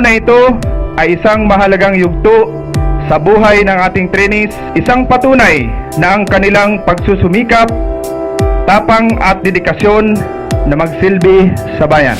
araw na ito ay isang mahalagang yugto sa buhay ng ating trainees, isang patunay na ang kanilang pagsusumikap, tapang at dedikasyon na magsilbi sa bayan.